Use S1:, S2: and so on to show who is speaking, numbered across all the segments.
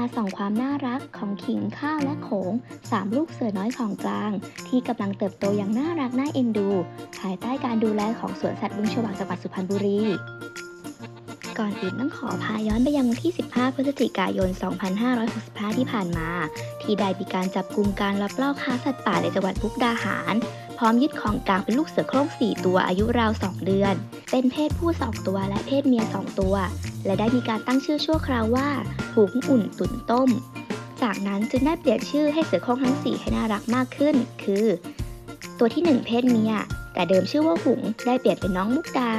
S1: าส่องความน่ารักของขิงข้าวและโขงสามลูกเสือน้อยของกลาง ที่กำลังเติบโตอย่างน่ารักน่าเอ็นดู ภายใต้การดูแลของสวนสัตว์บึงฉวากจังหวัดสุพรรณบุรี ก่อนอื่นต้องขอพาย้อนไปยังวันที่ 15 พฤศจิกายน 2565 ที่ผ่านมา ที่ได้มีการจับกลุ่มการลักลอบค้าสัตว์ป่าในจังหวัดมุกดาหาร พร้อมยึดของกลางเป็นลูกเสือโคร่ง 4 ตัวอายุราว 2 เดือน เป็นเพศผู้ 2 ตัวและเพศเมีย 2 ตัว และได้มีการตั้งชื่อชั่วคราวว่าหุงอุ่นตุ๋นต้ม จากนั้นจึงได้เปลี่ยนชื่อให้เสือโคร่งทั้ง 4 ให้น่ารักมากขึ้น คือ ตัวที่ 1 เพศเมีย แต่เดิมชื่อว่าหุงได้เปลี่ยนเป็นน้องมุกดา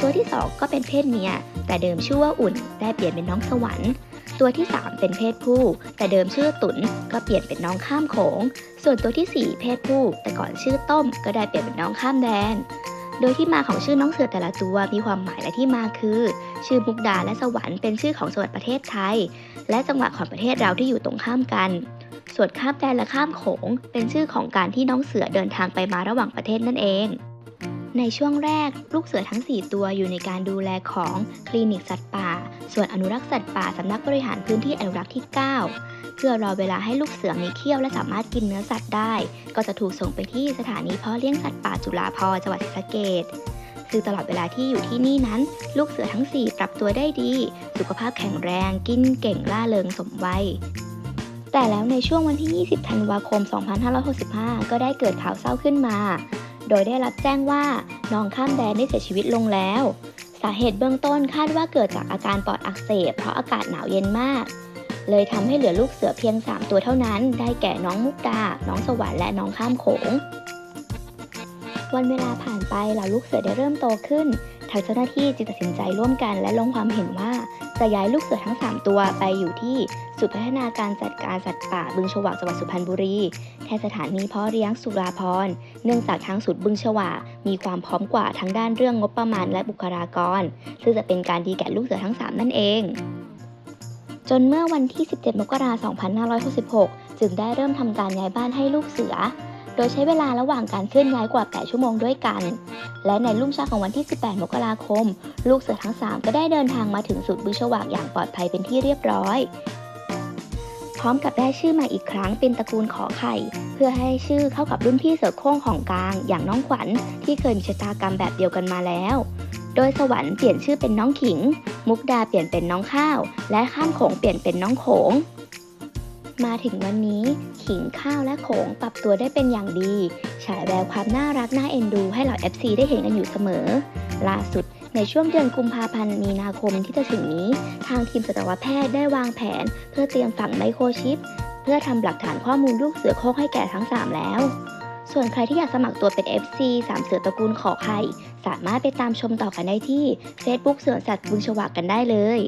S1: ตัวที่ 2 ก็เป็นเพศเมีย แต่เดิมชื่อว่าอุ่น ได้เปลี่ยนเป็นน้องสวรรค์ตัวที่ 3 เป็นเพศผู้ แต่เดิมชื่อตุนก็เปลี่ยนเป็นน้องข้ามโขง ส่วนตัวที่ 4 เพศผู้ แต่ก่อนชื่อต้ม ก็ได้เปลี่ยนเป็นน้องข้ามแดน โดยที่มาของชื่อน้องเสือแต่ละตัวมีความหมายและที่มาคือ ชื่อมุกดาและสวรรค์เป็นชื่อของจังหวัดประเทศไทย และจังหวัดของประเทศเราที่อยู่ตรงข้ามกัน ส่วนข้ามแดนและข้ามโขง เป็นชื่อของการที่น้องเสือเดินทางไปมาระหว่างประเทศนั่นเอง ในช่วงแรกลูกเสือทั้ง 4 ตัวอยู่ในการดูแลของคลินิกสัตว์ป่า ส่วนอนุรักษ์สัตว์ป่าสำนักบริหารพื้นที่อนุรักษ์ที่ 9 เพื่อรอเวลาให้ลูกเสือมีเขี้ยวและสามารถกินเนื้อสัตว์ได้ ก็จะถูกส่งไปที่สถานีเพาะเลี้ยงสัตว์ป่าจุฬาภรณ์จังหวัดศรีสะเกษซึ่งตลอดเวลาที่อยู่ที่นี่นั้น ลูกเสือทั้ง 4 ปรับตัวได้ดี สุขภาพแข็งแรง กินเก่งล่าเริงสมวัยแต่แล้วในช่วงวันที่ 20 ธันวาคม 2565 ก็ได้เกิดข่าวเศร้าขึ้นมา โดยได้รับแจ้งว่าน้องข้ามแดนได้เสียชีวิตลงแล้วาเหตุเบื้องต้นคาดว่าเกิดจากอาการปอดอักเสบ เพราะอากาศหนาวเย็นมาก เลยทำให้เหลือลูกเสือเพียง 3 ตัวเท่านั้น ได้แก่น้องมุกดา น้องสวรรค์และน้องข้ามโขง วันเวลาผ่านไปเหล่าลูกเสือได้เริ่มโตขึ้น ทางเจ้าหน้าที่จึงตัดสินใจร่วมกันและลงความเห็นว่า จะย้ายลูกเสือทั้ง 3 ตัวไปอยู่ที่ศูนย์พัฒนาการจัดการสัตว์ป่าบึงฉวากจังหวัดสุพรรณบุรีแทนสถานีเพาะเลี้ยงสุราพรเนื่องจากทางศูนย์บึงฉวากมีความพร้อมกว่าทั้งด้านเรื่องงบประมาณและบุคลากร ซึ่งจะเป็นการดีแก่ลูกเสือทั้ง 3 นั่นเองจนเมื่อวันที่ 17 มกราคม 2566 จึงได้เริ่มทำการย้ายบ้านให้ลูกเสือ โดยใช้เวลาระหว่างการเคลื่อนย้ายกว่า 8 ชั่วโมงด้วยกัน และในรุ่งเช้าของวันที่ 18 มกราคม ลูกเสือทั้ง 3 ก็ได้เดินทางมาถึงศูนย์บึงฉวากอย่างปลอดภัยเป็นที่เรียบร้อย พร้อมกับได้ชื่อม่อีกครั้งเป็นตระกูลขอไข่ เพื่อให้ชื่อเข้ากับรุ่นพี่เสือโคร่งของกลาง อย่างน้องขวัญที่เคยมีชะตากรรมแบบเดียวกันมาแล้ว โดยสวรรค์เปลี่ยนชื่อเป็นน้องขิง มุกดาเปลี่ยนเป็นน้องข้าว และข้ามโขงเปลี่ยนเป็นน้องโขง มาถึงวันนี้ ขิงข้าวและโขงปรับตัวได้เป็นอย่างดี ฉายแววความน่ารักน่าเอ็นดูให้เหล่า FC ได้เห็นกันอยู่เสมอ ล่าสุดในช่วงเดือนกุมภาพันธ์มีนาคมที่จะถึงนี้ ทางทีมสัตวแพทย์ได้วางแผน เพื่อเตรียมฝังไมโครชิป เพื่อทำหลักฐานข้อมูลลูกเสือโคร่งให้แก่ทั้ง 3 แล้ว ส่วนใครที่อยากสมัครตัวเป็น FC สามเสือตระกูลขอไข่สามารถไปตามชมต่อกันได้ที่ Facebook เสือสัตว์บึงฉวากกันได้เลย